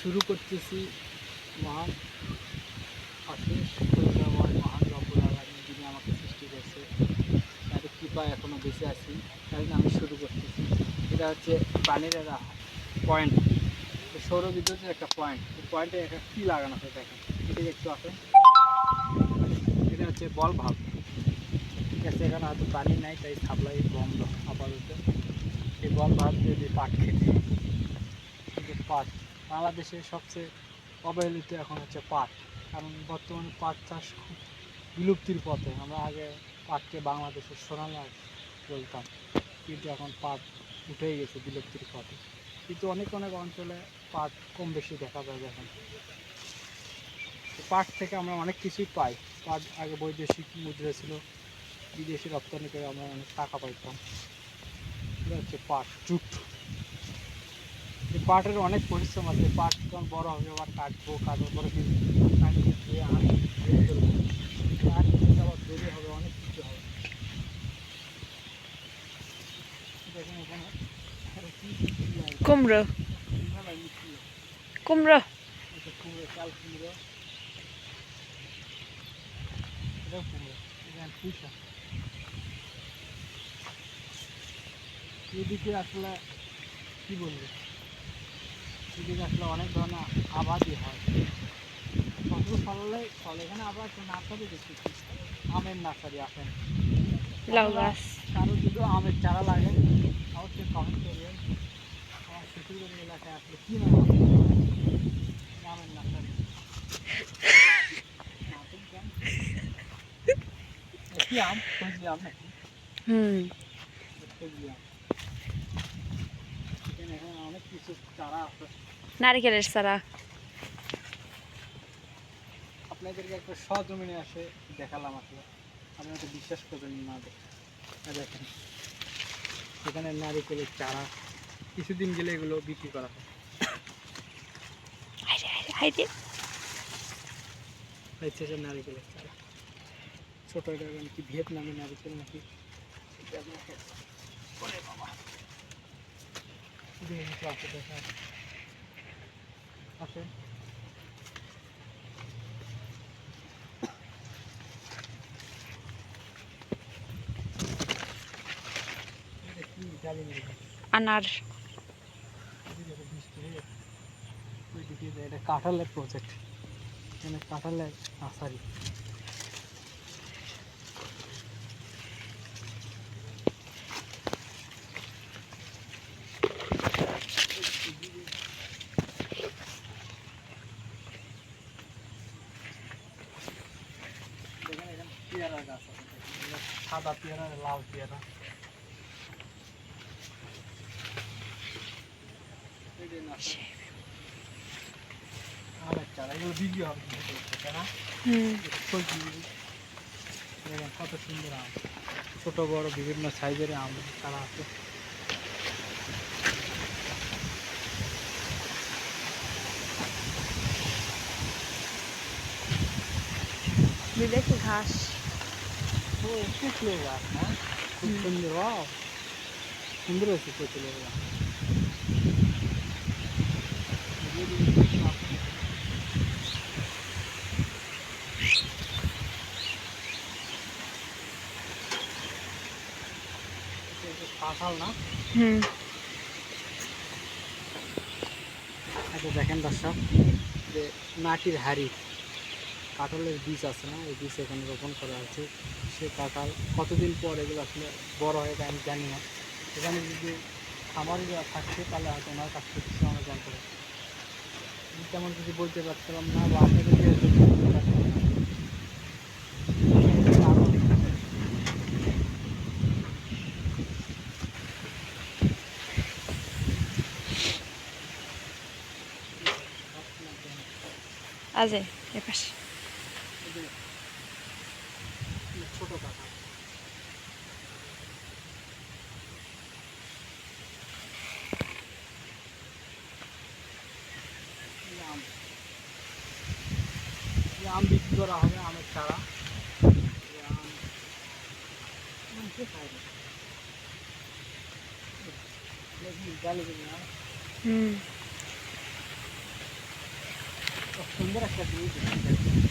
শুরু করতেছি। মহান অশেষ করুণাময় মহান রব্বুল যিনি আমাকে সৃষ্টি করছে। তার কৃপায় এখনও বেঁচে আছি। তাই আমি শুরু করতেছি। এটা হচ্ছে পানির একটা পয়েন্ট সৌরবিদ্যুতের একটা পয়েন্ট পয়েন্টে একটা কী লাগানো আছে দেখেন। এদিকে একটু আসেন। এটা হচ্ছে বল ভাব। ঠিক আছে, এখানে হয়তো পানি নাই, তাই সাপ্লাই বন্ধ আপাতত। এই বল ভাব যদি পাট খেতে পাট বাংলাদেশের সবচেয়ে অবহেলিত এখন হচ্ছে পাট। কারণ বর্তমানে পাট চাষ খুব বিলুপ্তির পথে। আমরা আগে পাটকে বাংলাদেশের সোনালার বলতাম। কিন্তু এখন পাট উঠেই গেছে বিলুপ্তির পথে। কিন্তু অনেক অনেক অঞ্চলে পাট কম বেশি দেখা যায় এখন পাট থেকে আমরা অনেক কিছুই পাই। পাট আগে বৈদেশিক মুদ্রা ছিল। বিদেশি রপ্তানি করে আমরা অনেক টাকা পাইতাম। এটা হচ্ছে পাট, জুট। এই পাটের অনেক পরিশ্রম আছে। পাট যখন বড় হবে আবার কাটবো কাটার পরে কাটিয়ে ধুয়ে আনি আবার তৈরি হবে অনেক কিছু হবে। দেখেন এখানে। কুমড়ো। কুমড়ো। এটা কুমড়ো চাল কুমড়ো। এটাও কুমড়ো এখানে পুঁইশাক। এদিকে আসলে কি বলব? এদিকে আসলে অনেক ধরনের আবাদই হয়। ফসল ফলালে ফলে এখানে আবার একটা নার্সারি দেখতেছি আমের নার্সারি আসেন লাউ গাছ। কারও যদি আমের চারা লাগে অবশ্যই কমেন্ট করবেন আমার শ্বশুরবাড়ির এলাকায় আসলে কী নাম আমের নার্সারি। কি আম? ফজলি আম নাকি? হুম। ফজলি আম এখানে এখন অনেক কিছু চারা আছে নারিকেলের চারা। আপনাদেরকে একটা সজমিনে আসে দেখালাম আসলে। আপনারা তো বিশ্বাস করবেন না দেখে। দেখেন এখানে নারিকেলের চারা। কিছুদিন গেলে এগুলো বিক্রি করা হয়। হচ্ছে নারিকেলের চারা। ছোট এটা কি ভিয়েতনামি নারিকেল নাকি? বাবা দেখুন একটু আসে দেখা আসে এটা কি জানি না এটা। আনার কাঁঠালের প্রজেক্ট এখানে কাঁঠালের নার্সারি পেয়ারা গাছ আছে। সাদা পেয়ারা লাল পেয়ারা। আমের চারা এগুলো বিক্রি হবে না? কত সুন্দর আম। ছোট বড় বিভিন্ন সাইজের আম চারা আছে। বিদেশি ঘাস? ও তেঁতুলের গাছ হ্যাঁ খুব সুন্দর ওয়াও সুন্দর হয়েছে তেঁতুলের গাছ কাঁঠাল না হুম। আচ্ছা দেখেন দর্শক, যে মাটির হাড়ি। কাঁঠালের বীজ আছে না, এই বীজ এখানে রোপণ করা আছে সে কাঁঠাল কতদিন পর এগুলো আসলে বড় হয় আমি জানি না। এখানে যদি খামারিরা থাকছে, তাহলে হয়তো ওনার কাছ থেকে কিছু আমরা জানতে পারি তেমন কিছু বলতে পারছিলাম না, বা আপনাদেরকে আছে। আছে এপাশে এই যে ছোট কাঁঠাল এই আম এই আম বিক্রি করা হবে আমের চারা এই আম আম কে খায় না? এটা কি জালি না হুম সুন্দর একটা ভিউ দেখতে পাচ্ছি